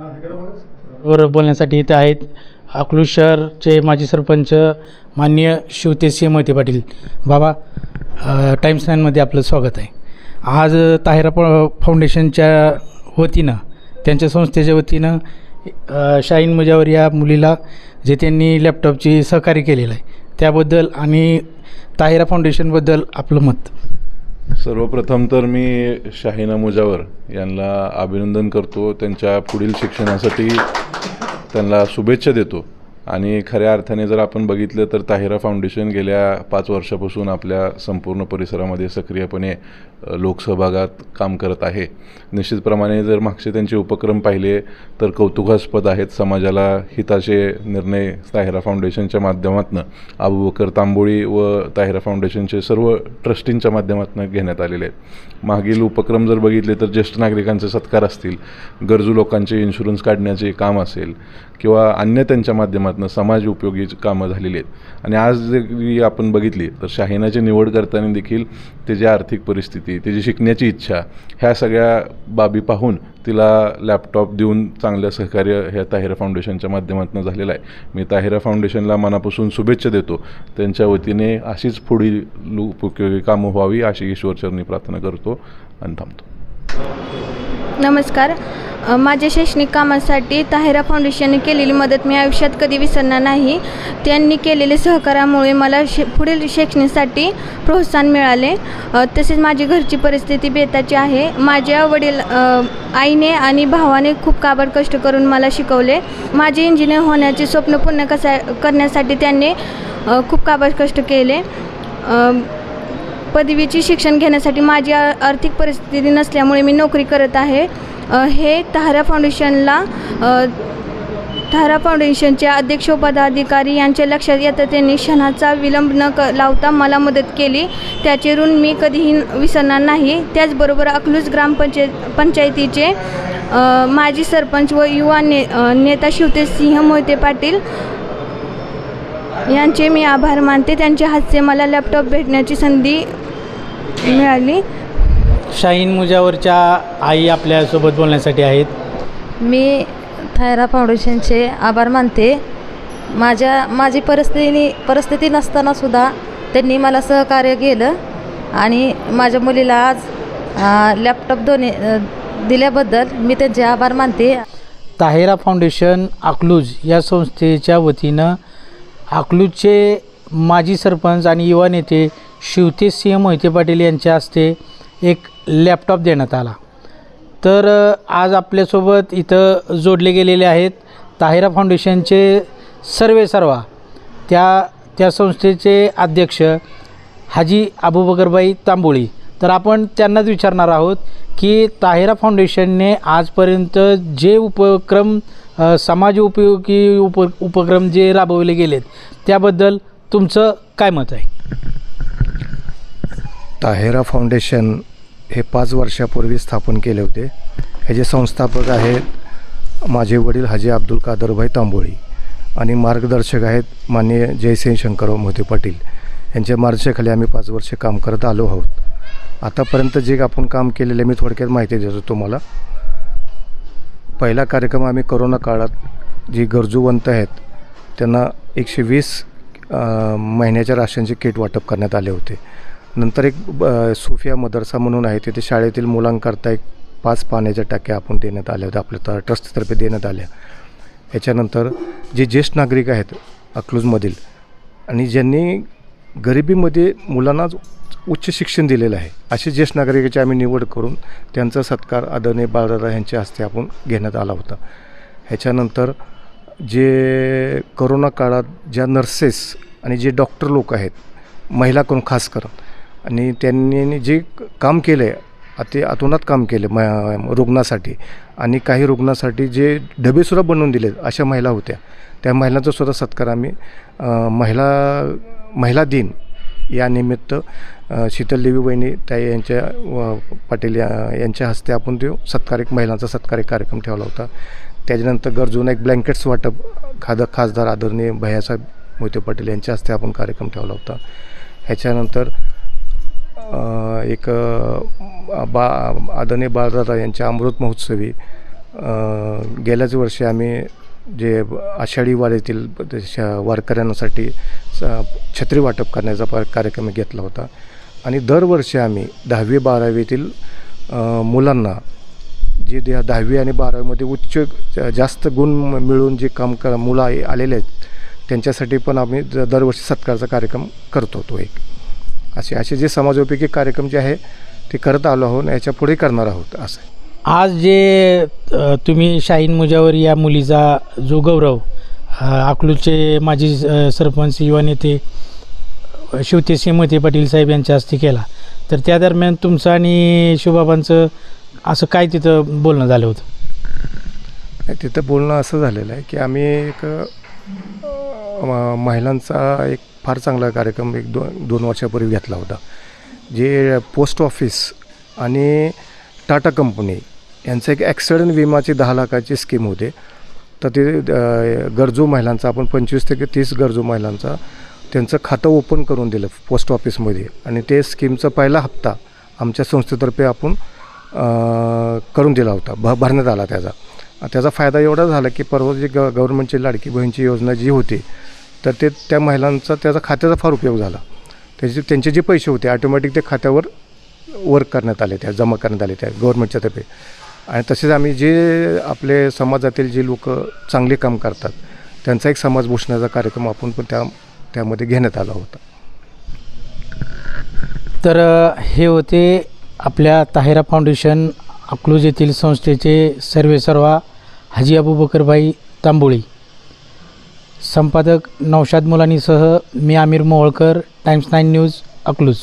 वर बोलण्यासाठी इथे आहेत अकलूज शहरचे माजी सरपंच माननीय शिवतेसिंह मोहिते पाटील. बाबा टाईम्स नाईनमध्ये आपलं स्वागत आहे. आज ताहिरा प फाउंडेशनच्या वतीनं त्यांच्या संस्थेच्या वतीनं शाहीन मुजावर या मुलीला जे त्यांनी लॅपटॉपची सहकार्य केलेलं आहे त्याबद्दल आणि ताहिरा फाउंडेशनबद्दल आपलं मत. सर्वप्रथम तर मी शाहिना मुजावर यांना अभिनंदन करतो. त्यांच्या पुढील शिक्षणासाठी त्यांना शुभेच्छा देतो. आणि खऱ्या अर्थाने जर आपण बघितलं तर ताहिरा फाउंडेशन गेल्या पाच वर्षापासून आपल्या संपूर्ण परिसरामध्ये सक्रियपणे लोकसहभागात काम करत आहे. निश्चितप्रमाणे जर मागचे त्यांचे उपक्रम पाहिले तर कौतुकास्पद आहेत समाजाला हिताचे निर्णय ताहिरा फाउंडेशनच्या माध्यमातून. अबुबकर तांबोळी व ताहिरा फाउंडेशनचे सर्व ट्रस्टींच्या माध्यमातून घेण्यात आलेले आहेत. मागील उपक्रम जर बघितले तर ज्येष्ठ नागरिकांचे सत्कार असतील गरजू लोकांचे इन्शुरन्स काढण्याचे काम असेल किंवा अन्य त्यांच्या माध्यमातून समाज उपयोगी कामं झालेली आहेत. आणि आज जरी आपण बघितली तर शाहिनाची निवड करताना देखील त्याची आर्थिक परिस्थिती त्याची शिकण्याची इच्छा ह्या सगळ्या बाबी पाहून तिला लॅपटॉप देऊन चांगलं सहकार्य ह्या ताहिरा फाउंडेशनच्या माध्यमातून झालेलं आहे. मी ताहिरा फाउंडेशनला मनापासून शुभेच्छा देतो. त्यांच्या वतीने अशीच पुढील उपयोगी कामं व्हावी अशी ईश्वरचरणी प्रार्थना करतो आणि थांबतो. नमस्कार. माझ्या शैक्षणिक कामासाठी ताहिरा फाउंडेशनने केलेली मदत मी आयुष्यात कधी विसरणार नाही. त्यांनी केलेले सहकार्यामुळे मला शे पुढील शैक्षणिकसाठी प्रोत्साहन मिळाले. तसेच माझी घरची परिस्थिती बेताची आहे. माझ्या वडील आईने आणि भावाने खूप काबड कष्ट करून मला शिकवले. माझे इंजिनियर होण्याचे स्वप्न पूर्ण कसा करण्यासाठी त्यांनी खूप काबड कष्ट केले. पदवीचे शिक्षण घेण्यासाठी माझी आ- आर्थिक परिस्थिती नसल्यामुळे मी नोकरी करत आहे. हे तहारा फाउंडेशनला अ, तारा फाउंडेशनच्या अध्यक्ष पदाधिकारी यांच्या लक्षात येतं. त्यांनी क्षणाचा विलंब न क लावता मला मदत केली. त्याचे ऋण मी कधीही विसरणार नाही. त्याचबरोबर अकलूज ग्रामपंचायत पंचायतीचे माजी सरपंच व युवा ने नेता नेता शिवतेसिंह मोहिते पाटील यांचे मी आभार मानते. त्यांच्या हातचे मला लॅपटॉप भेटण्याची संधी मिळाली. शाहीन मुजावरच्या आई आपल्यासोबत बोलण्यासाठी आहेत. मी थायरा फाउंडेशनचे आभार मानते. माझ्या माझी परिस्थिती परिस्थिती नसतानासुद्धा त्यांनी मला सहकार्य केलं आणि माझ्या मुलीला आज लॅपटॉप दोन्ही दिल्याबद्दल मी त्यांचे आभार मानते. ताहेरा फाउंडेशन अकलूज या संस्थेच्या वतीनं अकलूजचे माजी सरपंच आणि युवा नेते शिवतेजसिंह मोहिते पाटील यांच्या हस्ते एक लॅपटॉप देण्यात आला. तर आज आपल्यासोबत इथं जोडले गेलेले आहेत ताहिरा फाउंडेशनचे सर्वे सर्वा. त्या त्या संस्थेचे अध्यक्ष हाजी अबूबकरबाई तांबोळी. तर आपण त्यांनाच विचारणार आहोत की ताहिरा फाउंडेशनने आजपर्यंत जे उपक्रम समाज उपयोगी उप उपक्रम जे राबवले गेलेत त्याबद्दल तुमचं काय मत आहे? ताहेरा फाउंडेशन हे पाच वर्षापूर्वी स्थापन केले होते. ह्याचे संस्थापक आहेत माझे वडील हाजी अब्दुल कादरभाई तांबोळी आणि मार्गदर्शक आहेत माननीय जयसिंह शंकरराव मोहिते पाटील. यांच्या मार्गदर्शनाखाली आम्ही पाच वर्षे काम करत आलो आहोत. आतापर्यंत जे आपण काम केलेले मी थोडक्यात माहिती देतो तुम्हाला. पहिला कार्यक्रम आम्ही करोना काळात जी गरजूवंत आहेत त्यांना एकशे वीस महिन्याच्या राशनचे किट वाटप करण्यात आले होते. नंतर एक ब- मदरसा म्हणून आहे तिथे शाळेतील मुलांकरता एक पाच पाण्याच्या टाक्या आपण देण्यात आल्या होत्या आपल्या तर ट्रस्टतर्फे देण्यात आल्या. याच्यानंतर जे ज्येष्ठ नागरिक आहेत अकलूजमधील आणि ज्यांनी गरिबीमध्ये मुलांना उच्च शिक्षण दिलेलं आहे असे ज्येष्ठ नागरिकाची आम्ही निवड करून त्यांचा सत्कार आदरणीय बाळदादा यांच्या हस्ते आपण घेण्यात आला होता. ह्याच्यानंतर जे करोना काळात ज्या नर्सेस आणि जे डॉक्टर लोक आहेत महिला करून खास करून आणि त्यांनी जे काम केलं आहे अति अतोनात काम केलं म रुग्णासाठी आणि काही रुग्णासाठी जे डबेसुद्धा बनवून दिले अशा महिला होत्या. त्या महिलांचा सुद्धा सत्कार आम्ही महिला महिला दिन या निमित्त अ, शीतलदेवी वहिनी त्या यांच्या व पाटील या- यांच्या हस्ते आपण तो सत्कार एक महिलांचा सत्कार एक कार्यक्रम ठेवला होता. त्याच्यानंतर गरजूंना एक ब्लँकेट्स वाटप खाद खासदार आदरणीय भैयासाहेब मोहिते पाटील यांच्या हस्ते आपण कार्यक्रम ठेवला होता. ह्याच्यानंतर एक बा आदरणीय बाळदादा यांच्या अमृत महोत्सवी गेल्याच वर्षी आम्ही जे आषाढी वारीतील वारकऱ्यांसाठी स- छत्री वाटप करण्याचा प- कार्यक्रम घेतला होता. आणि दरवर्षी आम्ही दहावी बारावीतील मुलांना जे द्या दहावी आणि बारावीमध्ये उच्च जास्त गुण मिळून जे काम करा मुलं आलेले आहेत त्यांच्यासाठी पण आम्ही दरवर्षी सत्कारचा कार्यक्रम करतो तो एक. असे असे जे समाजोपयोगी कार्यक्रम जे आहे ते करत आलो आहोत याच्यापुढे करणार आहोत असं. आज जे तुम्ही शाहीन मुजावर या मुलीचा जो गौरव अ, अकलूजचे माजी सरपंच युवा नेते अ, शिवतेसिंह मोहिते पाटील साहेब यांच्या हस्ते केला तर त्या दरम्यान तुमचं आणि शिवबाबांचं असं काय तिथं बोलणं झालं होतं नाही, तिथं बोलणं असं झालेलं आहे की आम्ही एक महिलांचा एक फार चांगला कार्यक्रम एक दोन दोन वर्षापूर्वी घेतला होता. जे पोस्ट ऑफिस आणि टाटा कंपनी यांचं एक ॲक्सिडंट विमाची दहा लाखाची स्कीम होते. तर ते गरजू महिलांचा आपण पंचवीस ते तीस गरजू महिलांचा त्यांचं खातं ओपन करून दिलं पोस्ट ऑफिसमध्ये. आणि ते स्कीमचा पहिला हप्ता आमच्या संस्थेतर्फे आपण करून दिला होता. भ भरण्यात आला त्याचा. त्याचा फायदा एवढा झाला की परवा जी ग गव्हर्नमेंटची लाडकी बहीणची योजना जी होती तर ते त्या महिलांचा त्याचा खात्याचा फार उपयोग झाला. त्याचे त्यांचे जे पैसे होते ऑटोमॅटिक ते खात्यावर वर्क करण्यात आले त्या जमा करण्यात आले त्या गव्हर्नमेंटच्या तर्फे. आणि तसेच आम्ही जे आपले समाजातील जे लोक चांगले काम करतात त्यांचा एक समाज भूषणाचा कार्यक्रम आपण पण त्या त्यामध्ये घेण्यात आला होता. तर हे होते आपल्या ताहिरा फाउंडेशन अकलूज येथील संस्थेचे सर्वे सर्वा हाजी अबूबकरबाई तांबोळी. संपादक नौशाद मुलानीसह मी Aamir Moholkar Times nine news Akluj.